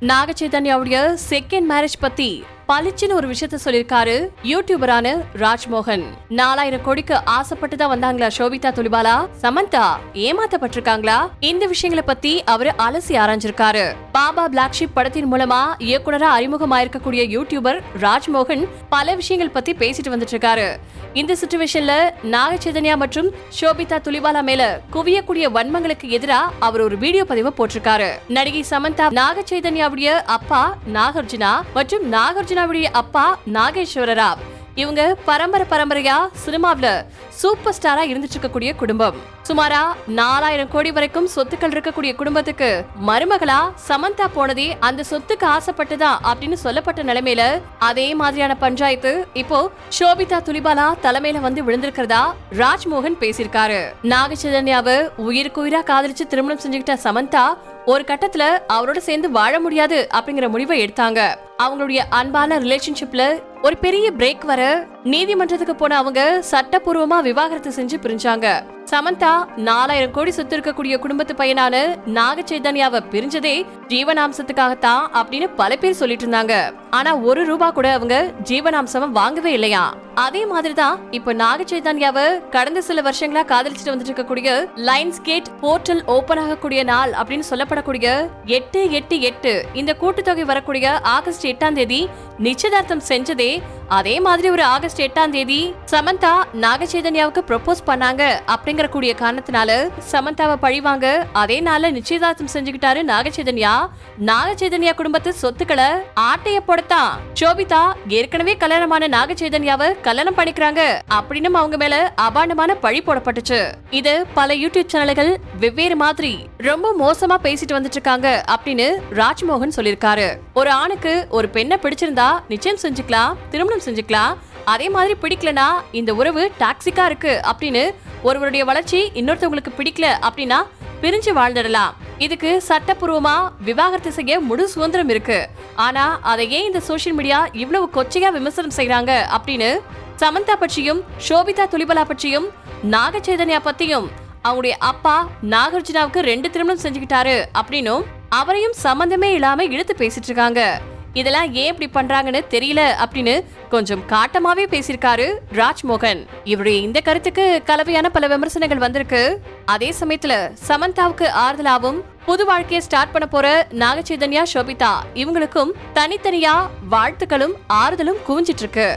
நாக சைதன்யாவுடைய second marriage பத்தி பளிச்சுன்னு ஒரு விஷயத்த சொல்லிருக்காரு யூடியூபரான ராஜ்மோகன். நாலாயிரம் கோடிக்கு ஆசைப்பட்டு தான் வந்தாங்களா சோபிதா துலிபாலா? சமந்தா ஏமாத்தப்பட்டிருக்காங்களா? இந்த விஷயங்களை பத்தி அவரு அலசி ஆராய்ஞ்சிருக்காரு. பாபா பிளாக் ஷிப் படத்தின் மூலமா இயக்குனரா அறிமுகமாயிருக்கக்கூடிய யூடியூபர் ராஜ்மோகன் பல விஷயங்கள் பத்தி பேசிட்டு வந்துட்டு இருக்காரு இந்த சுச்சுவேஷன்ல நாக சைதன்யா மற்றும் சோபிதா துலிபாலா மேல குவியக்கூடிய வன்மங்களுக்கு எதிரா அவர் ஒரு வீடியோ பதிவு போட்டிருக்காரு. நடிகை சமந்தா நாக சைதன்யாவுடைய அப்பா நாகார்ஜுனா மற்றும் நாகார்ஜுனாவுடைய அப்பா நாகேஸ்வர ராவ் இவங்க பரம்பரை பரம்பரையா சினிமாவுல சூப்பர் ஸ்டாரா இருந்துட்டு இருக்கக்கூடிய குடும்பம். சுமாரா நாலாயிரம் கோடி வரைக்கும் சொத்துக்கள் இருக்கக்கூடிய குடும்பத்துக்கு மருமகளா சமந்தா போனதே அந்த சொத்துக்கு ஆசைப்பட்டுதான் அப்படின்னு சொல்லப்பட்ட நிலைமையில அதே மாதிரியான பஞ்சாயத்து இப்போ ஷோபிதா துலிபாலா தலைமையில வந்து விழுந்திருக்கிறதா ராஜ்மோகன் பேசியிருக்காரு. நாக சைதன்யாவை உயிருக்கு உயிரா காதலிச்சு திருமணம் செஞ்சுக்கிட்ட சமந்தா ஒரு கட்டத்துல அவரோட சேர்ந்து வாழ முடியாது அப்படிங்கிற முடிவை எடுத்தாங்க. அவங்களுடைய அன்பான ரிலேஷன்ஷிப்ல ஒரு பெரிய பிரேக் வர நீதிமன்றத்துக்கு போன அவங்க சட்டப்பூர்வமா விவாகரத்து செஞ்சு பிரிஞ்சாங்க. சமந்தா நாலாயிரம் கோடி சொத்து இருக்கக்கூடிய குடும்பத்து பையனான நாக சைதன்யாவை பிரிஞ்சதே ஜீவனாம்சத்துக்காகத்தான் அப்படின்னு பல பேர் சொல்லிட்டு இருந்தாங்க. ஆனா ஒரு ரூபா கூட அவங்க ஜீவனாம்சம் வாங்கவே இல்லையா? அதே மாதிரிதான் இப்ப நாக சைதன்யாவை கடந்த சில வருஷங்களா காதலிச்சுட்டு வந்துட்டு இருக்கக்கூடிய லைன்ஸ் கேட் போர்ட்டல் ஓபன் ஆகக்கூடிய நாள் அப்படின்னு சொல்லப்படக்கூடிய எட்டு எட்டு எட்டு இந்த கூட்டுத்தொகை வரக்கூடிய ஆகஸ்ட் எட்டாம் தேதி நிச்சயதார்த்தம் செஞ்சதே அதே மாதிரி ஒரு ஆகஸ்ட் எட்டாம் தேதி சமந்தா நாகச்சைதன்யாவுக்கு ப்ரொபோஸ் பண்ணாங்க அப்படிங்கிற கூடிய காரணத்தினால சமந்தாவை பழிவாங்க அதே நாள்ல நிச்சயதார்த்தம் செஞ்சுக்கிட்டாரு நாகச்சைதன்யா. நாகச்சைதன்யா குடும்பத்து சொத்துக்களை ஆட்டைய போடத்தான் சோபிதா ஏற்கனவே கல்யாணமான நாகச்சைதன்யாவை கல்யாணம் பண்ணிக்கிறாங்க அப்படின்னு அவங்க மேல அபாண்டமான பழி போடப்பட்டுச்சு. இது பல யூடியூப் சேனல்கள் வெவ்வேறு மாதிரி ரொம்ப மோசமா பேசிட்டு வந்துட்டு இருக்காங்க அப்படின்னு ராஜ்மோகன் சொல்லிருக்காரு ஒரு ஆணுக்கு ஒரு பெண்ணை பிடிச்சிருந்தா நிச்சயம் செஞ்சுக்கலாம் திருமணம் செஞ்சுக்கலாம். அதே மாதிரி பிடிக்கலனா இந்த உறவு டாக்ஸிக்கா இருக்கு அப்படின்னு ஒருவருடைய வளர்ச்சி இன்னொருத்தவங்களுக்கு பிடிக்கல அப்படின்னா பிரிஞ்சு வாழ்ந்துடலாம். இதுக்கு சட்டப்பூர்வமா விவாகரத்து செய்ய முழு சுதந்திரம் இருக்கு. ஆனா அதை ஏன் இந்த சோசியல் மீடியா இவ்வளவு கொச்சையா விமர்சனம் செய்யறாங்க அப்படின்னு சமந்தா பற்றியும் ஷோபிதா துலிபலா பற்றியும் நாக சைதன்யா பத்தியும் அவங்களுடைய அப்பா நாகார்ஜுனாவுக்கு ரெண்டு திருமணம் செஞ்சுக்கிட்டாரு அப்படின்னும் அவரையும் சம்பந்தமே இல்லாம இழுத்து பேசிட்டு இருக்காங்க. இதெல்லாம் ஏன் இப்படி பண்றாங்கன்னு தெரியல அப்படின்னு கொஞ்சம் காட்டமாவே பேசியிருக்காரு ராஜ்மோகன். இவருடைய இந்த கருத்துக்கு கலவையான பல விமர்சனங்கள் வந்திருக்கு. அதே சமயத்துல சமந்தாவுக்கு ஆறுதலாவும் புது வாழ்க்கையை ஸ்டார்ட் பண்ண போற நாக சைதன்யா சோபிதா இவங்களுக்கும் தனித்தனியா வாழ்த்துக்களும் ஆறுதலும் குவிஞ்சிட்டு இருக்கு.